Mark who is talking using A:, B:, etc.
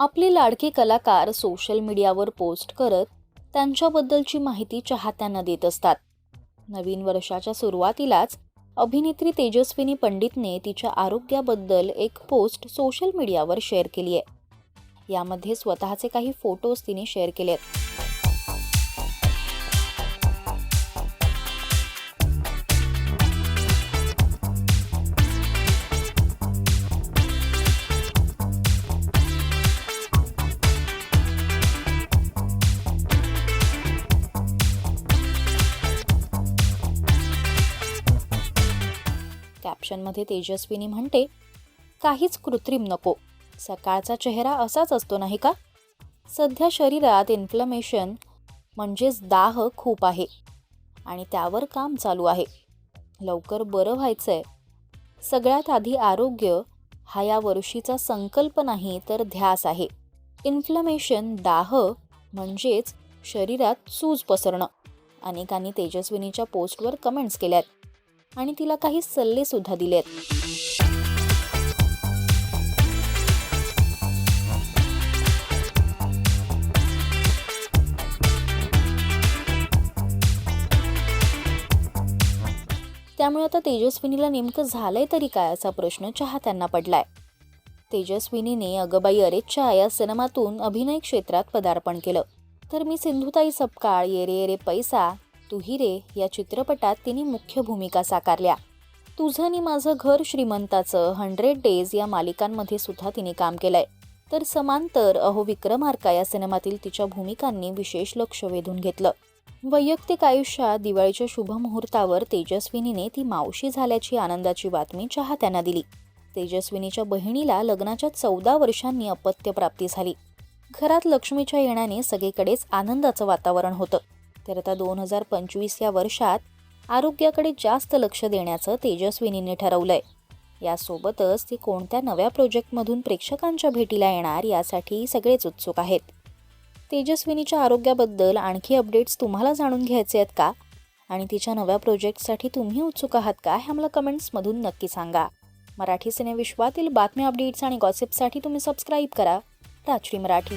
A: आपले लाडके कलाकार सोशल मीडियावर पोस्ट करत त्यांच्याबद्दलची माहिती चाहत्यांना देत असतात. नवीन वर्षाच्या सुरुवातीलाच अभिनेत्री तेजस्विनी पंडितने तिच्या आरोग्याबद्दल एक पोस्ट सोशल मीडियावर शेअर केली आहे. यामध्ये स्वतःचे काही फोटोज तिने शेअर केले कॅप्शनमध्ये तेजस्विनी म्हणते काहीच कृत्रिम नको. सकाळचा चेहरा असाच असतो नाही का? सध्या शरीरात इन्फ्लमेशन म्हणजेच दाह खूप आहे आणि त्यावर काम चालू आहे. लवकर बरं व्हायचं आहे सगळ्यात आधी आरोग्य हा या वर्षीचा संकल्प नाही तर ध्यास आहे. इन्फ्लमेशन दाह म्हणजेच शरीरात सूज पसरणं. अनेकांनी तेजस्विनीच्या पोस्टवर कमेंट्स केल्यात. आणि तिला काही सल्ले सुद्धा दिलेत. त्यामुळे आता तेजस्विनीला नेमकं झालंय तरी काय असा प्रश्न चाहत्यांना पडलाय. तेजस्विनीने अगबाई अरेच्या या सिनेमातून अभिनय क्षेत्रात पदार्पण केलं. तर मी सिंधुताई सपकाळ येरे येरे पैसा तू हिरे या चित्रपटात तिने मुख्य भूमिका साकारल्या. तुझं नि माझं घर श्रीमंताचं हंड्रेड डेज या मालिकांमध्ये सुद्धा तिने काम केलंय. तर समांतर अहो विक्रमार्का या सिनेमातील तिच्या भूमिकांनी विशेष लक्ष वेधून घेतलं. वैयक्तिक आयुष्यात दिवाळीच्या शुभ मुहूर्तावर तेजस्विनीने ती मावशी झाल्याची आनंदाची बातमी चाहत्यांना दिली. तेजस्विनीच्या बहिणीला लग्नाच्या चौदा वर्षांनी अपत्य प्राप्ती झाली. घरात लक्ष्मीच्या येण्याने सगळीकडेच आनंदाचं वातावरण होतं. तर आता दोन हजार पंचवीस या वर्षात आरोग्याकडे जास्त लक्ष देण्याचं तेजस्विनीने ठरवलंय. यासोबतच ती कोणत्या नव्या प्रोजेक्टमधून प्रेक्षकांच्या भेटीला येणार यासाठी सगळेच उत्सुक आहेत. तेजस्विनीच्या आरोग्याबद्दल आणखी अपडेट्स तुम्हाला जाणून घ्यायचे आहेत का? आणि तिच्या नव्या प्रोजेक्टसाठी तुम्ही उत्सुक आहात का हे आम्हाला कमेंट्समधून नक्की सांगा. मराठी सिनेविश्वातील बातम्या अपडेट्स आणि गॉसिपसाठी तुम्ही सबस्क्राईब करा. राजश्री मराठी.